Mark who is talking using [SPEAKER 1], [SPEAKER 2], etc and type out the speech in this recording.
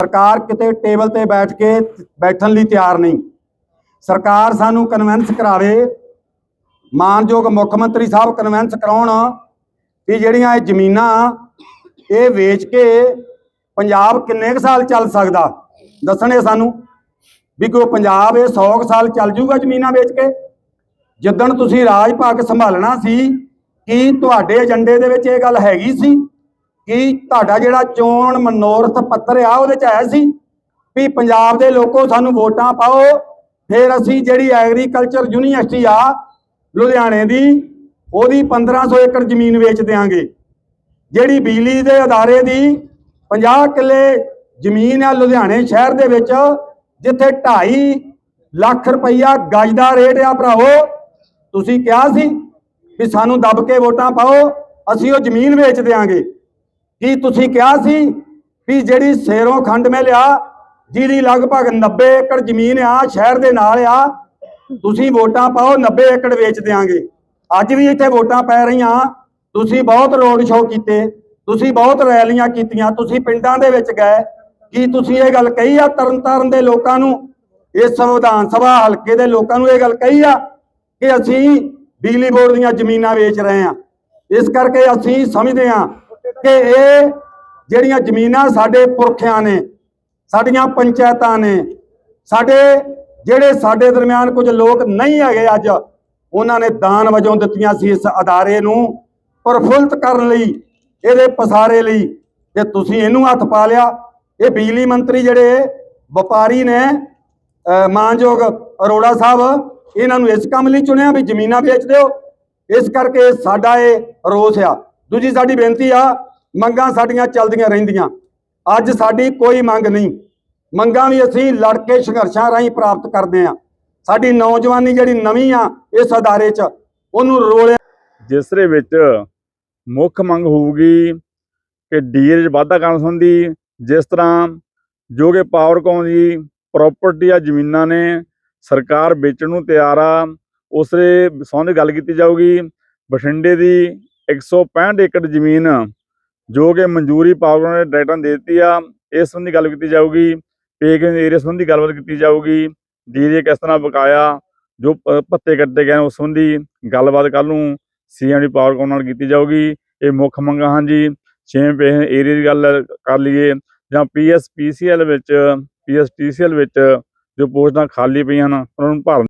[SPEAKER 1] ਸਰਕਾਰ ਕਿਤੇ ਟੇਬਲ ਤੇ ਬੈਠ ਕੇ ਬੈਠਣ ਲਈ ਤਿਆਰ ਨਹੀਂ। ਸਰਕਾਰ ਸਾਨੂੰ ਕਨਵਿੰਸ ਕਰਾਵੇ, ਮਾਨਯੋਗ ਮੁੱਖ ਮੰਤਰੀ ਸਾਹਿਬ ਕਨਵਿੰਸ ਕਰਾਉਣ ਕਿ ਜਿਹੜੀਆਂ ਇਹ ਜ਼ਮੀਨਾਂ ਇਹ ਵੇਚ ਕੇ ਪੰਜਾਬ ਕਿੰਨੇ ਕੁ ਸਾਲ ਚੱਲ ਸਕਦਾ? ਦੱਸਣੇ ਸਾਨੂੰ ਵੀ ਕੋਈ ਪੰਜਾਬ ਇਹ 100 ਕੁ ਸਾਲ ਚੱਲ ਜੂਗਾ ਜ਼ਮੀਨਾਂ ਵੇਚ ਕੇ? ਜਿੱਦਣ ਤੁਸੀਂ ਰਾਜ ਭਾਗ ਸੰਭਾਲਣਾ ਸੀ, ਕੀ ਤੁਹਾਡੇ ਏਜੰਡੇ ਦੇ ਵਿੱਚ ਇਹ ਗੱਲ ਹੈਗੀ ਸੀ? ਕਿ ਤੁਹਾਡਾ ਜਿਹੜਾ ਚੋਣ ਮਨੋਰਥ ਪੱਤਰ ਆ, ਉਹਦੇ ਚ ਆਇਆ ਸੀ ਵੀ ਪੰਜਾਬ ਦੇ ਲੋਕੋ ਸਾਨੂੰ ਵੋਟਾਂ ਪਾਓ। ਫਿਰ ਅਸੀਂ ਜਿਹੜੀ ਐਗਰੀਕਲਚਰ ਯੂਨੀਵਰਸਿਟੀ ਆ, ਲੁਧਿਆਣੇ ਦੀ, ਉਹਦੀ 1500 ਏਕੜ ਜ਼ਮੀਨ ਵੇਚ ਦਿਆਂਗੇ। ਜਿਹੜੀ ਬਿਜਲੀ ਦੇ ਅਦਾਰੇ ਦੀ 50 ਕਿੱਲੇ ਜ਼ਮੀਨ ਆ ਲੁਧਿਆਣੇ ਸ਼ਹਿਰ ਦੇ ਵਿੱਚ, ਜਿੱਥੇ 2.5 ਲੱਖ ਰੁਪਈਆ ਗਜ ਦਾ ਰੇਟ ਆ ਭਰਾਵੋ, ਤੁਸੀਂ ਕਿਹਾ ਸੀ ਵੀ ਸਾਨੂੰ ਦੱਬ ਕੇ ਵੋਟਾਂ ਪਾਓ, ਅਸੀਂ ਉਹ ਜ਼ਮੀਨ ਵੇਚ ਦਿਆਂਗੇ। ਕੀ ਤੁਸੀਂ ਕਿਹਾ ਸੀ ਵੀ ਜਿਹੜੀ ਸੇਰੋਂ ਖੰਡ ਮੈਂ ਲਿਆ, ਜਿਹਦੀ ਲਗਭਗ 90 ਏਕੜ ਜ਼ਮੀਨ ਆ, ਸ਼ਹਿਰ ਦੇ ਨਾਲ ਆ, ਤੁਸੀਂ ਵੋਟਾਂ ਪਾਓ 90 ਏਕੜ ਵੇਚ ਦਿਆਂਗੇ। ਅੱਜ ਵੀ ਇੱਥੇ ਵੋਟਾਂ ਪੈ ਰਹੀਆਂ। ਤੁਸੀਂ ਬਹੁਤ ਰੋਡ ਸ਼ੋਅ ਕੀਤੇ, ਤੁਸੀਂ ਬਹੁਤ ਰੈਲੀਆਂ ਕੀਤੀਆਂ, ਤੁਸੀਂ ਪਿੰਡਾਂ ਦੇ ਵਿੱਚ ਗਏ। ਕੀ ਤੁਸੀਂ ਇਹ ਗੱਲ ਕਹੀ ਆ ਤਰਨਤਾਰਨ ਦੇ ਲੋਕਾਂ ਨੂੰ? ਇਸ ਸੰਵਿਧਾਨ ਸਭਾ ਹਲਕੇ ਦੇ ਲੋਕਾਂ ਨੂੰ ਇਹ ਗੱਲ ਕਹੀ ਆ ਕਿ ਅਸੀਂ ਬਿਜਲੀ ਬੋਰਡ ਦੀਆਂ ਜ਼ਮੀਨਾਂ ਵੇਚ ਰਹੇ ਹਾਂ। ਇਸ ਕਰਕੇ ਅਸੀਂ ਸਮਝਦੇ ਹਾਂ ਕਿ ਇਹ ਜਿਹੜੀਆਂ ਜ਼ਮੀਨਾਂ ਸਾਡੇ ਪੁਰਖਿਆਂ ਨੇ, ਸਾਡੀਆਂ ਪੰਚਾਇਤਾਂ ਨੇ, ਸਾਡੇ ਜਿਹੜੇ ਸਾਡੇ ਦਰਮਿਆਨ ਕੁਝ ਲੋਕ ਨਹੀਂ ਹੈਗੇ ਅੱਜ, ਉਹਨਾਂ ਨੇ ਦਾਨ ਵਜੋਂ ਦਿੱਤੀਆਂ ਸੀ ਇਸ ਅਦਾਰੇ ਨੂੰ ਪ੍ਰਫੁੱਲਤ ਕਰਨ ਲਈ, ਇਹਦੇ ਪਸਾਰੇ ਲਈ, ਤੇ ਤੁਸੀਂ ਇਹਨੂੰ ਹੱਥ ਪਾ ਲਿਆ। ਇਹ ਬਿਜਲੀ ਮੰਤਰੀ ਜਿਹੜੇ ਵਪਾਰੀ ਨੇ ਅਹ ਮਾਨਯੋਗ ਅਰੋੜਾ ਸਾਹਿਬ, ਇਹਨਾਂ ਨੂੰ ਇਸ ਕੰਮ ਲਈ ਚੁਣਿਆ ਵੀ ਜ਼ਮੀਨਾਂ ਵੇਚ ਦਿਓ। ਇਸ ਕਰਕੇ ਸਾਡਾ ਇਹ ਰੋਸ ਆ। ਦੂਜੀ ਸਾਡੀ ਬੇਨਤੀ ਆ ਮੰਗਾਂ ਸਾਡੀਆਂ ਚੱਲਦੀਆਂ ਰਹਿੰਦੀਆਂ। ਅੱਜ ਸਾਡੀ ਕੋਈ ਮੰਗ ਨਹੀਂ। ਮੰਗਾਂ ਵੀ ਅਸੀਂ ਲੜ ਕੇ ਸੰਘਰਸ਼ਾਂ ਰਾਹੀਂ ਪ੍ਰਾਪਤ ਕਰਦੇ ਆ ਸਾਡੀ ਨੌਜਵਾਨੀ ਜਿਹੜੀ ਨਵੀਂ ਆ, ਇਸ ਅਦਾਰੇ 'ਚ, ਉਹਨੂੰ ਰੋਲਿਆ
[SPEAKER 2] ਜਿਸ ਦੇ ਵਿੱਚ ਮੁੱਖ ਮੰਗ ਹੋਊਗੀ ਕਿ ਡੀਏ ਵਾਧਾ ਕਰਨ ਸੰਬੰਧੀ ਜਿਸ ਤਰ੍ਹਾਂ ਜੋ ਕਿ ਪਾਵਰਕੌਮ ਦੀ ਪ੍ਰਾਪਰਟੀ ਆ, ਜ਼ਮੀਨਾਂ ਨੇ, ਸਰਕਾਰ ਵੇਚਣ ਨੂੰ ਤਿਆਰ ਆ ਉਸ ਦੇ ਸੰਬੰਧ ਗੱਲ ਕੀਤੀ ਜਾਊਗੀ। ਬਠਿੰਡੇ ਦੀ 165 ਏਕੜ ਜ਼ਮੀਨ ਜੋ ਕਿ ਮਨਜ਼ੂਰੀ ਪਾਵਰਕੌਮ ਨੇ ਡਾਇਰੈਕਟਰਾਂ ਨੇ ਦੇ ਦਿੱਤੀ ਆ, ਇਸ ਸੰਬੰਧੀ ਗੱਲ ਕੀਤੀ ਜਾਊਗੀ ਪੇਗ ਏਰੀਆ ਸੰਬੰਧੀ ਗੱਲਬਾਤ ਕੀਤੀ ਜਾਊਗੀ ਡੀਏ ਕਿਸ ਤਰ੍ਹਾਂ ਬਕਾਇਆ, ਜੋ ਪ- ਭੱਤੇ ਕੱਟੇ ਗਏ ਨੇ ਉਸ ਸੰਬੰਧੀ ਗੱਲਬਾਤ ਕੱਲ ਨੂੰ ਸੀਐਮ ਦੀ ਪਾਵਰਕੌਮ ਨਾਲ ਕੀਤੀ ਜਾਊਗੀ। ਇਹ ਮੁੱਖ ਮੰਗਾਂ ਹਨ ਜੀ, ਛੇਵੇਂ ਪੇ ਏਰੀਆ ਦੀ ਗੱਲ ਕਰ ਲਈਏ, ਜਾਂ ਪੀਐਸਪੀਸੀਐਲ ਵਿੱਚ ਪੀਐਸਟੀਸੀਐਲ ਵਿੱਚ ਜੋ ਪੋਸਟਾਂ ਖਾਲੀ ਪਈਆਂ ਹਨ, ਉਹਨਾਂ ਨੂੰ ਭਰਨ